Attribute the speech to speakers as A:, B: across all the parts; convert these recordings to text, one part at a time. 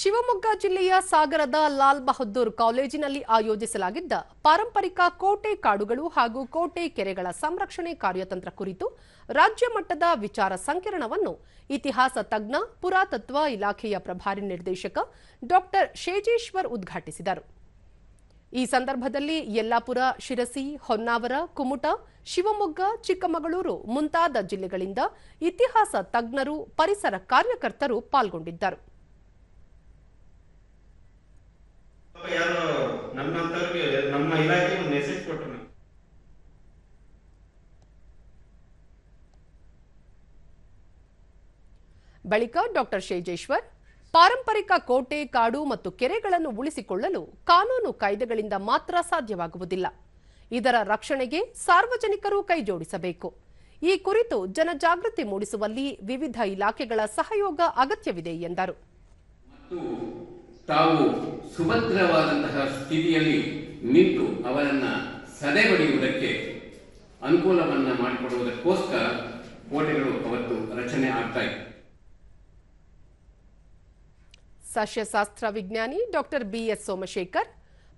A: ಶಿವಮೊಗ್ಗ ಜಿಲ್ಲೆಯ ಸಾಗರದ ಲಾಲ್ ಬಹದ್ದೂರ್ ಕಾಲೇಜಿನಲ್ಲಿ ಆಯೋಜಿಸಲಾಗಿದ್ದ ಪಾರಂಪರಿಕ ಕೋಟೆ ಕಾಡುಗಳು ಹಾಗೂ ಕೋಟೆ ಕೆರೆಗಳ ಸಂರಕ್ಷಣೆ ಕಾರ್ಯತಂತ್ರ ಕುರಿತು ರಾಜ್ಯ ಮಟ್ಟದ ವಿಚಾರ ಸಂಕಿರಣವನ್ನು ಇತಿಹಾಸ ತಜ್ಞ, ಪುರಾತತ್ವ ಇಲಾಖೆಯ ಪ್ರಭಾರಿ ನಿರ್ದೇಶಕ ಡಾಕ್ಟರ್ ಶೇಜೇಶ್ವರ್ ಉದ್ಘಾಟಿಸಿದರು. ಈ ಸಂದರ್ಭದಲ್ಲಿ ಯಲ್ಲಾಪುರ, ಶಿರಸಿ, ಹೊನ್ನಾವರ, ಕುಮುಟ, ಶಿವಮೊಗ್ಗ, ಚಿಕ್ಕಮಗಳೂರು ಮುಂತಾದ ಜಿಲ್ಲೆಗಳಿಂದ ಇತಿಹಾಸ ತಜ್ಞರು, ಪರಿಸರ ಕಾರ್ಯಕರ್ತರು ಪಾಲ್ಗೊಂಡಿದ್ದರು. ಬಳಿಕ ಡಾಕ್ಟರ್ ಶೇಜೇಶ್ವರ್, ಪಾರಂಪರಿಕ ಕೋಟೆ, ಕಾಡು ಮತ್ತು ಕೆರೆಗಳನ್ನು ಉಳಿಸಿಕೊಳ್ಳಲು ಕಾನೂನು ಕಾಯ್ದೆಗಳಿಂದ ಮಾತ್ರ ಸಾಧ್ಯವಾಗುವುದಿಲ್ಲ. ಇದರ ರಕ್ಷಣೆಗೆ ಸಾರ್ವಜನಿಕರು ಕೈಜೋಡಿಸಬೇಕು. ಈ ಕುರಿತು ಜನಜಾಗೃತಿ ಮೂಡಿಸುವಲ್ಲಿ ವಿವಿಧ ಇಲಾಖೆಗಳ ಸಹಯೋಗ ಅಗತ್ಯವಿದೆ ಎಂದರು.
B: ತಾವು ಸುಭದ್ರವಾದಂತಹ ಸ್ಥಿತಿಯಲ್ಲಿ ನಿಂತು ಅವರನ್ನ ಸದೆಬಡಿಯುವುದಕ್ಕೆ ಅನುಕೂಲವನ್ನ ಮಾಡಿಕೊಡುವುದಕ್ಕೋಸ್ಕರ ಕೋಟೆಗಳು ಅವತ್ತು ರಚನೆ ಆಗ್ತಾ ಇತ್ತು
A: ಸಸ್ಯಶಾಸ್ತ್ರ ವಿಜ್ಞಾನಿ ಡಾಕ್ಟರ್ ಬಿಎಸ್ ಸೋಮಶೇಖರ್,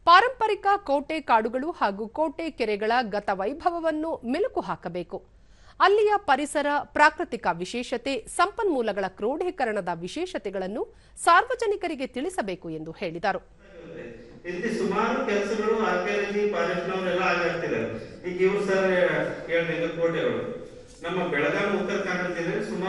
A: ಪಾರಂಪರಿಕ ಕೋಟೆ ಕಾಡುಗಳು ಹಾಗೂ ಕೋಟೆ ಕೆರೆಗಳ ಗತ ವೈಭವವನ್ನು ಮೆಲುಕು ಹಾಕಬೇಕು. ಅಲ್ಲಿಯ ಪರಿಸರ, ಪ್ರಾಕೃತಿಕ ವಿಶೇಷತೆ, ಸಂಪನ್ಮೂಲಗಳ ಕ್ರೋಢೀಕರಣದ ವಿಶೇಷತೆಗಳನ್ನು ಸಾರ್ವಜನಿಕರಿಗೆ ತಿಳಿಸಬೇಕು ಎಂದು ಹೇಳಿದರು.
C: ಸುಮಾರು ಕೆಲಸಗಳು ಆರ್ಕಿಯಾಲಜಿ ಫಾರೆಸ್ಟ್ನವರೆಲ್ಲ ಆಗಿರ್ತಿದ್ದಾರೆ ಈಗ ಇವರು ಸರ್ ಹೇಳಿದ ಕೋಟೆಗಳು. ನಮ್ಮ ಬೆಳಗಾವಿ ಉತ್ತರ ಕನ್ನಡ ಜಿಲ್ಲೆಯಲ್ಲಿ ಸುಮಾರು